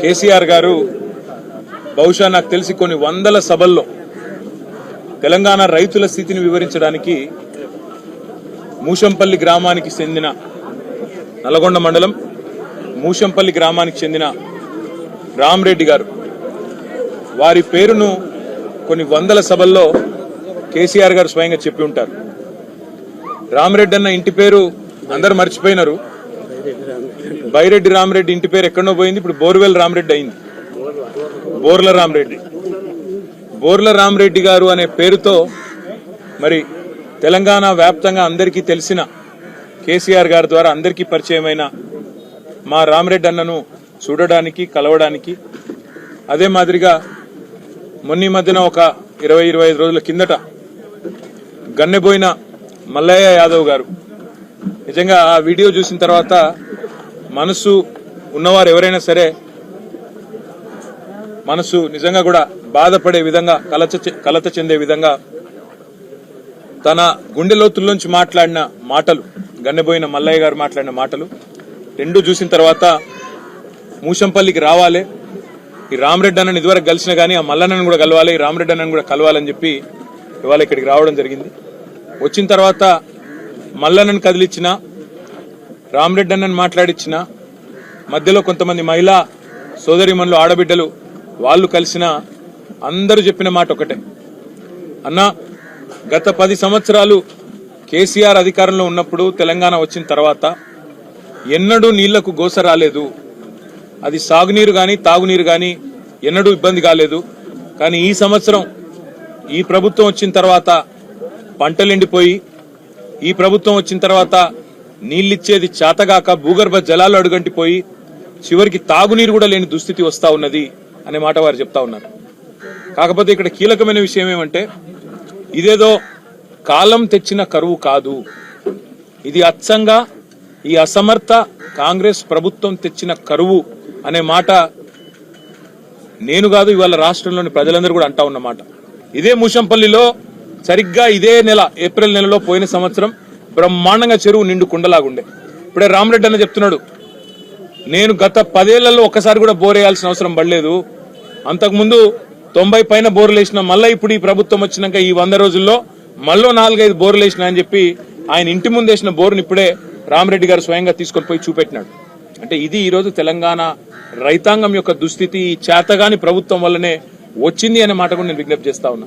కేసీఆర్ గారు బహుశా నాకు తెలిసి కొన్ని వందల సభల్లో తెలంగాణ రైతుల స్థితిని వివరించడానికి మూషంపల్లి గ్రామానికి చెందిన నల్గొండ మండలం మూషంపల్లి గ్రామానికి చెందిన రామ్రెడ్డి గారు. వారి పేరును కొన్ని వందల సభల్లో కేసీఆర్ గారు స్వయంగా చెప్పి ఉంటారు. రామ్రెడ్డి అన్న ఇంటి పేరు అందరు మర్చిపోయినారు. బైరెడ్డి రామరెడ్డి ఇంటి పేరు ఎక్కడో పోయింది ఇప్పుడు బోర్వెల్ రామరెడ్డి అయింది. బోర్ల రామరెడ్డి. బోర్ల రామరెడ్డి గారు అనే పేరుతో మరి తెలంగాణ వ్యాప్తంగా అందరికీ తెలిసిన కేసీఆర్ గారి ద్వారా అందరికీ పరిచయమైన మా రామరెడ్డి అన్నను చూడడానికి కలవడానికి అదే మాదిరిగా మొన్న మధ్యన ఒక ఇరవై ఇరవై ఐదు రోజుల కిందట గన్నెబోయిన మల్లయ్య యాదవ్ గారు నిజంగా ఆ వీడియో చూసిన తర్వాత మనసు ఉన్నవారు ఎవరైనా సరే మనసు నిజంగా కూడా బాధపడే విధంగా కలత చె- కలత చెందే విధంగా తన గుండె లోతుల్లోంచి మాట్లాడిన మాటలు గన్నెబోయిన మల్లయ్య గారు మాట్లాడిన మాటలు రెండు చూసిన తర్వాత మూషంపల్లికి రావాలి. ఈ రామరెడ్డి అన్నని ఇదివరకు కలిసిన కానీ ఆ మల్లన్నని కూడా కలవాలి ఈ రామరెడ్డి అన్నని కూడా కలవాలని చెప్పి ఇవాళ ఇక్కడికి రావడం జరిగింది. వచ్చిన తర్వాత మల్లన్నని కదిలిచ్చిన రామరెడ్డి అన్నను మాట్లాడిచ్చిన మధ్యలో కొంతమంది మహిళా సోదరిమణులు ఆడబిడ్డలు వాళ్ళు కలిసిన అందరూ చెప్పిన మాట ఒకటే. అన్నా గత పది సంవత్సరాలు కేసీఆర్ అధికారంలో ఉన్నప్పుడు తెలంగాణ వచ్చిన తర్వాత ఎన్నడూ నీళ్ళకు గోస రాలేదు. అది సాగునీరు కానీ తాగునీరు కానీ ఎన్నడూ ఇబ్బంది కాలేదు. కానీ ఈ సంవత్సరం ఈ ప్రభుత్వం వచ్చిన తర్వాత పంటలు ఎండిపోయి ఈ ప్రభుత్వం వచ్చిన తర్వాత నీళ్ళిచ్చేది చేతగాక భూగర్భ జలాలు అడుగంటిపోయి చివరికి తాగునీరు కూడా లేని దుస్థితి వస్తా ఉన్నది అనే మాట వారు చెప్తా ఉన్నారు. కాకపోతే ఇక్కడ కీలకమైన విషయం ఏమంటే ఇదేదో కాలం తెచ్చిన కరువు కాదు. ఇది అచ్చంగా ఈ అసమర్థ కాంగ్రెస్ ప్రభుత్వం తెచ్చిన కరువు అనే మాట నేను కాదు ఇవాళ రాష్ట్రంలోని ప్రజలందరూ కూడా అంటా ఉన్నమాట ఇదే ముషంపల్లిలో సరిగ్గా ఇదే నెల ఏప్రిల్ నెలలో పోయిన సంవత్సరం బ్రహ్మాండంగా చెరువు నిండు కుండలాగుండే. ఇప్పుడే రామరెడ్డి అన్న చెప్తున్నాడు నేను గత పదేళ్ళలో ఒక్కసారి కూడా బోర్ వేయాల్సిన అవసరం పడలేదు. అంతకుముందు తొంభై పైన బోర్లు వేసిన మళ్ళీ ఇప్పుడు ఈ ప్రభుత్వం వచ్చినాక ఈ వంద రోజుల్లో మళ్ళీ నాలుగైదు బోర్లు వేసిన అని చెప్పి ఆయన ఇంటి ముందు వేసిన బోర్ని ఇప్పుడే రామరెడ్డి గారు స్వయంగా తీసుకొని పోయి చూపెట్టినాడు. అంటే ఇది ఈరోజు తెలంగాణ రైతాంగం యొక్క దుస్థితి చేతగాని ప్రభుత్వం వల్లనే వచ్చింది అనే మాట కూడా నేను విజ్ఞప్తి చేస్తా ఉన్నా.